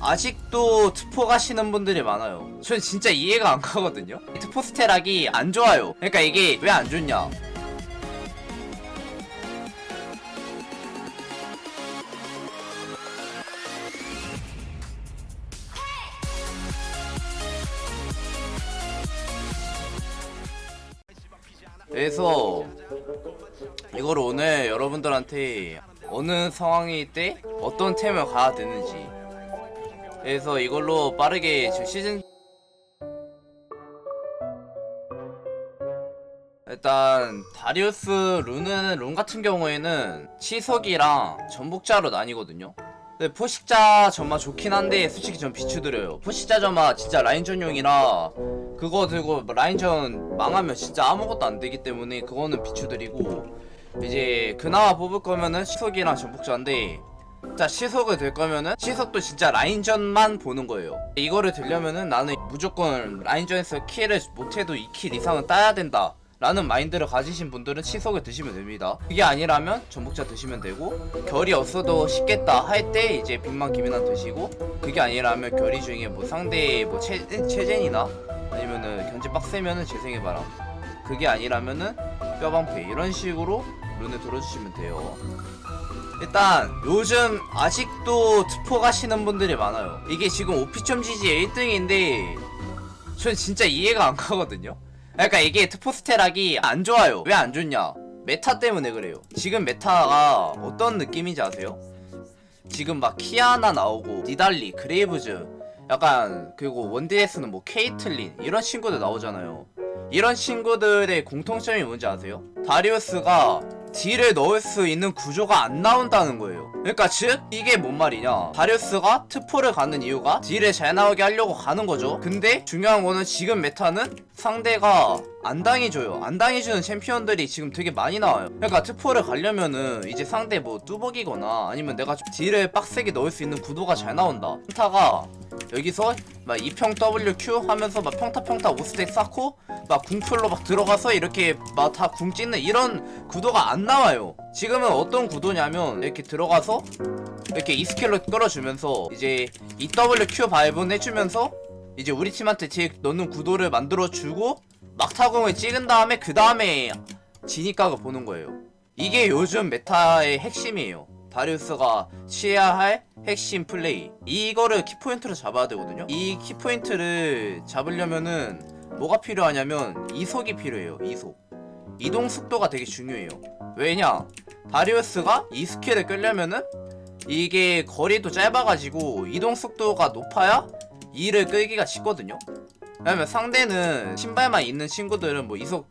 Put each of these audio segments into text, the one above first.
아직도 트포 가시는 분들이 많아요. 전 진짜 이해가 안 가거든요. 트포 스테락이 안 좋아요. 그러니까 이게 왜 안 좋냐? 그래서 이걸 오늘 여러분들한테 어느 상황일 때 어떤 템을 가야 되는지 그래서 이걸로 빠르게 지금 시즌 일단 다리우스 룬은 룬 같은 경우에는 치석이랑 전복자로 나뉘거든요. 근데 포식자 점마 좋긴 한데 솔직히 전 비추드려요. 포식자 점마 진짜 라인전용이라 그거 들고 라인전 망하면 진짜 아무것도 안 되기 때문에 그거는 비추드리고 이제 그나마 뽑을 거면은 시석이랑 전복자인데 자 시석을 될 거면은 시석도 진짜 라인전만 보는 거예요. 이거를 들려면은 나는 무조건 라인전에서 킬을 못해도 2킬 이상은 따야 된다 라는 마인드를 가지신 분들은 치석을 드시면 됩니다. 그게 아니라면 전복자 드시면 되고 결이 없어도 쉽겠다 할 때 이제 빅만 기민한 드시고 그게 아니라면 결이 중에 뭐 상대 뭐 체, 체젠이나 아니면은 견제 빡세면은 재생의 바람 그게 아니라면은 뼈방패 이런 식으로 룬을 들어주시면 돼요 일단 요즘 아직도 투포 가시는 분들이 많아요. 이게 지금 오피점 지지 1등인데 전 진짜 이해가 안 가거든요? 그러니까 이게 투포 스테락이 안 좋아요. 왜 안 좋냐? 메타 때문에 그래요. 지금 메타가 어떤 느낌인지 아세요? 지금 막 키아나 나오고 니달리 그레이브즈 약간 그리고 원딜에서는 뭐 케이틀린 이런 친구들 나오잖아요. 이런 친구들의 공통점이 뭔지 아세요? 다리우스가 딜을 넣을 수 있는 구조가 안 나온다는 거예요. 그러니까 즉 이게 뭔 말이냐? 다리우스가 트포를 가는 이유가 딜을 잘 나오게 하려고 가는 거죠. 근데 중요한 거는 지금 메타는 상대가 안 당해줘요. 안 당해주는 챔피언들이 지금 되게 많이 나와요. 그러니까 트포를 가려면은 이제 상대 뭐 뚜벅이거나 아니면 내가 좀 딜을 빡세게 넣을 수 있는 구도가 잘 나온다. 한타가 여기서 막 2평 WQ 하면서 막 평타 평타 5스택 쌓고 막 궁풀로 막 들어가서 이렇게 막 다 궁 찢는 이런 구도가 안 나와요. 지금은 어떤 구도냐면 이렇게 들어가서 이렇게 이 스킬로 끌어주면서 이제 EWQ 발분 해주면서 이제 우리 팀한테 딜 넣는 구도를 만들어주고 막타공을 찍은 다음에 그 다음에 진입각을 보는 거예요. 이게 요즘 메타의 핵심이에요. 다리우스가 취해야 할 핵심 플레이. 이거를 키포인트로 잡아야 되거든요. 이 키포인트를 잡으려면은 뭐가 필요하냐면 이속이 필요해요. 이속. 이동 속도가 되게 중요해요. 왜냐? 다리우스가 이 스킬을 끌려면은 이게 거리도 짧아가지고 이동 속도가 높아야 이를 끌기가 쉽거든요. 왜냐면 상대는 신발만 있는 친구들은 뭐 이속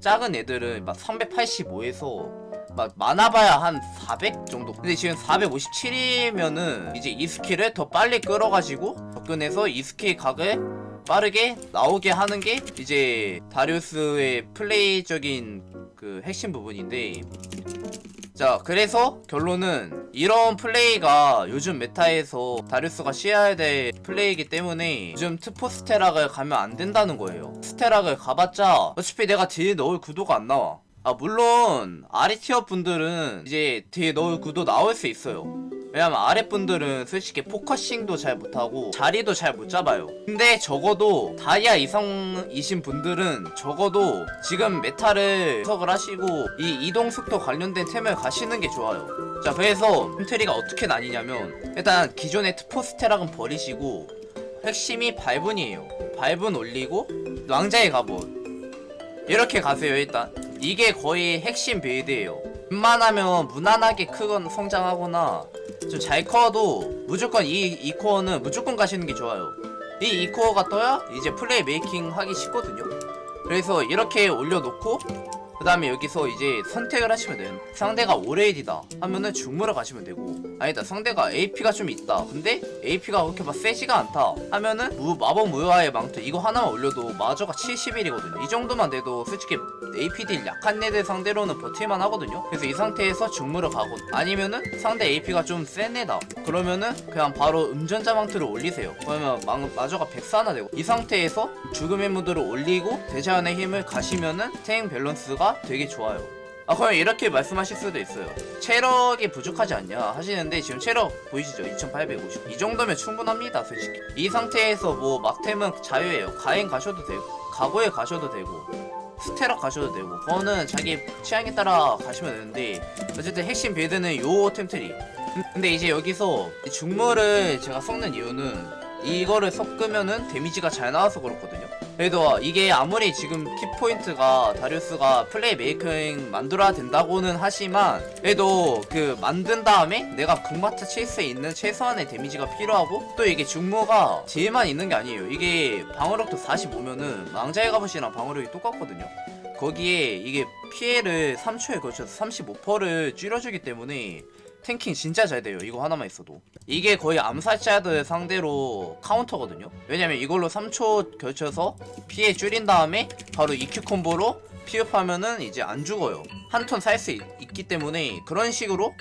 작은 애들은 막 385에서 막 많아봐야 한 400 정도. 근데 지금 457이면은 이제 이 스킬을 더 빨리 끌어가지고 접근해서 이 스킬 각을 빠르게 나오게 하는 게 이제 다리우스의 플레이적인 그 핵심 부분인데 자 그래서 결론은 이런 플레이가 요즘 메타에서 다리우스가 시해야 될 플레이이기 때문에 요즘 트포 스테락을 가면 안 된다는 거예요. 스테락을 가봤자 어차피 내가 딜 넣을 구도가 안 나와 아 물론 아래 티어 분들은 이제 딜 넣을 구도 나올 수 있어요. 왜냐면 아래 분들은 솔직히 포커싱도 잘 못하고 자리도 잘 못 잡아요. 근데 적어도 다이아 이상이신 분들은 적어도 지금 메타를 해석을 하시고 이 이동 속도 관련된 템을 가시는 게 좋아요. 자 그래서 템트리가 어떻게 나뉘냐면 일단 기존의 트포스테락은 버리시고 핵심이 발분이에요. 발분 올리고 왕자의 갑옷. 이렇게 가세요 일단 이게 거의 핵심 빌드예요. 웬만하면 무난하게 크건 성장하거나 좀 잘 커도 무조건 이, 이 코어는 무조건 가시는 게 좋아요. 이, 이 코어가 떠야 이제 플레이 메이킹 하기 쉽거든요. 그래서 이렇게 올려놓고 그 다음에 여기서 이제 선택을 하시면 돼요. 상대가 오레이디다 하면은 중무를 가시면 되고. 아니다 상대가 AP가 좀 있다. 근데 AP가 그렇게 막 세지가 않다 하면은 무, 마법 무효화의 망토 이거 하나만 올려도 마저가 70일이거든요. 이 정도만 돼도 솔직히 AP들 약한 애들 상대로는 버틸만 하거든요. 그래서 이 상태에서 중무를 가고 아니면은 상대 AP가 좀 센 애다. 그러면은 그냥 바로 음전자 망토를 올리세요. 그러면 망, 마저가 104나 되고 이 상태에서 죽음의 무드를 올리고 대자연의 힘을 가시면은 탱 밸런스가 되게 좋아요. 아 그냥 이렇게 말씀하실 수도 있어요. 체력이 부족하지 않냐 하시는데 지금 체력 보이시죠? 2850 이 정도면 충분합니다 솔직히. 이 상태에서 뭐 막템은 자유예요. 가행 가셔도 되고 가고에 가셔도 되고 스테락 가셔도 되고 그거는 자기 취향에 따라 가시면 되는데 어쨌든 핵심 빌드는 요 템트리. 근- 근데 이제 여기서 이 중물을 제가 섞는 이유는 이거를 섞으면은 데미지가 잘 나와서 그렇거든요 그래도 이게 아무리 지금 키포인트가 다리우스가 플레이 메이킹 만들어야 된다고는 하지만 그래도 그 만든 다음에 내가 북마트 체이스에 있는 최소한의 데미지가 필요하고 또 이게 중무가 제일만 있는 게 아니에요. 이게 방어력도 45면은 망자의 갑옷이랑 방어력이 똑같거든요. 거기에 이게 피해를 3초에 걸쳐서 35%를 줄여주기 때문에 탱킹 진짜 잘 돼요 이거 하나만 있어도. 이게 거의 암살자들 상대로 카운터거든요? 왜냐면 이걸로 3초 걸쳐서 피해 줄인 다음에 바로 EQ 콤보로 피업하면은 이제 안 죽어요. 한 턴 살 수 있기 때문에 그런 식으로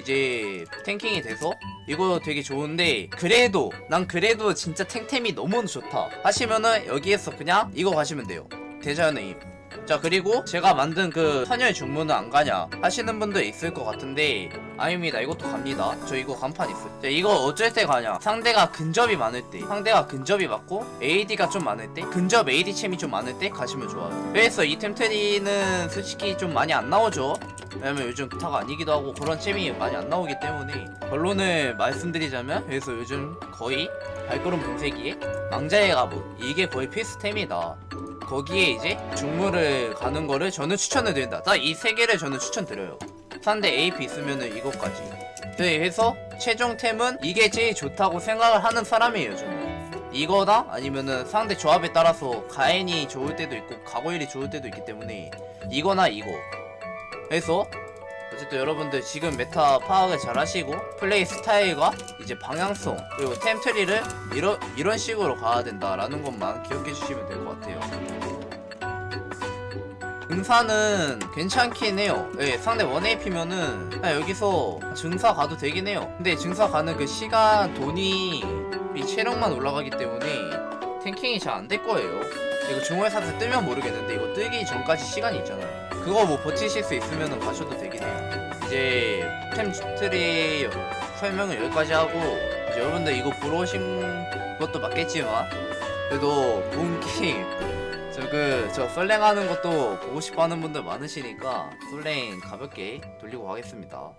이제 탱킹이 돼서 이거 되게 좋은데 그래도 난 그래도 진짜 탱템이 너무 좋다 하시면은 여기에서 그냥 이거 가시면 돼요. 대자연의 힘 자 그리고 제가 만든 그 선열 중문은 안 가냐 하시는 분도 있을 것 같은데 아닙니다. 이것도 갑니다. 저 이거 간판 있어요 자, 이거 어쩔 때 가냐? 상대가 근접이 많을 때. 상대가 근접이 많고 AD가 좀 많을 때 근접 AD 챔이 좀 많을 때 가시면 좋아요. 그래서 이 템 트리는 솔직히 좀 많이 안 나오죠? 왜냐면 요즘 타가 아니기도 하고 그런 챔이 많이 안 나오기 때문에 결론을 말씀드리자면 그래서 요즘 거의 발걸음 분쇄기에 망자의 갑옷 이게 거의 필수템이다 거기에 이제 중물을 가는 거를 저는 추천을 드린다. 딱 이 세 개를 저는 추천드려요. 상대 AP 있으면은 이것까지. 네, 해서 최종템은 이게 제일 좋다고 생각을 하는 사람이에요, 저는. 이거나 아니면은 상대 조합에 따라서 가엔이 좋을 때도 있고 가고일이 좋을 때도 있기 때문에 이거나 이거. 해서 어쨌든 여러분들 지금 메타 파악을 잘 하시고 플레이 스타일과 이제 방향성 그리고 템 트리를 이런 이런 식으로 가야 된다라는 것만 기억해 주시면 될 것 같아요. 증사는 괜찮긴 해요. 예, 상대 원AP면은 그냥 여기서 증사 가도 되긴 해요. 근데 증사 가는 그 시간, 돈이 이 체력만 올라가기 때문에 탱킹이 잘 안 될 거예요. 이거 중월사슬 뜨면 모르겠는데 이거 뜨기 전까지 시간이 있잖아요. 그거 뭐 버티실 수 있으면 가셔도 되긴 해요. 이제 템 트리 설명을 여기까지 하고 이제 여러분들 이거 보러 오신 것도 맞겠지만 그래도 본기 저그 저 솔랭 하는 것도 보고 싶어 하는 분들 많으시니까 솔랭 가볍게 돌리고 가겠습니다.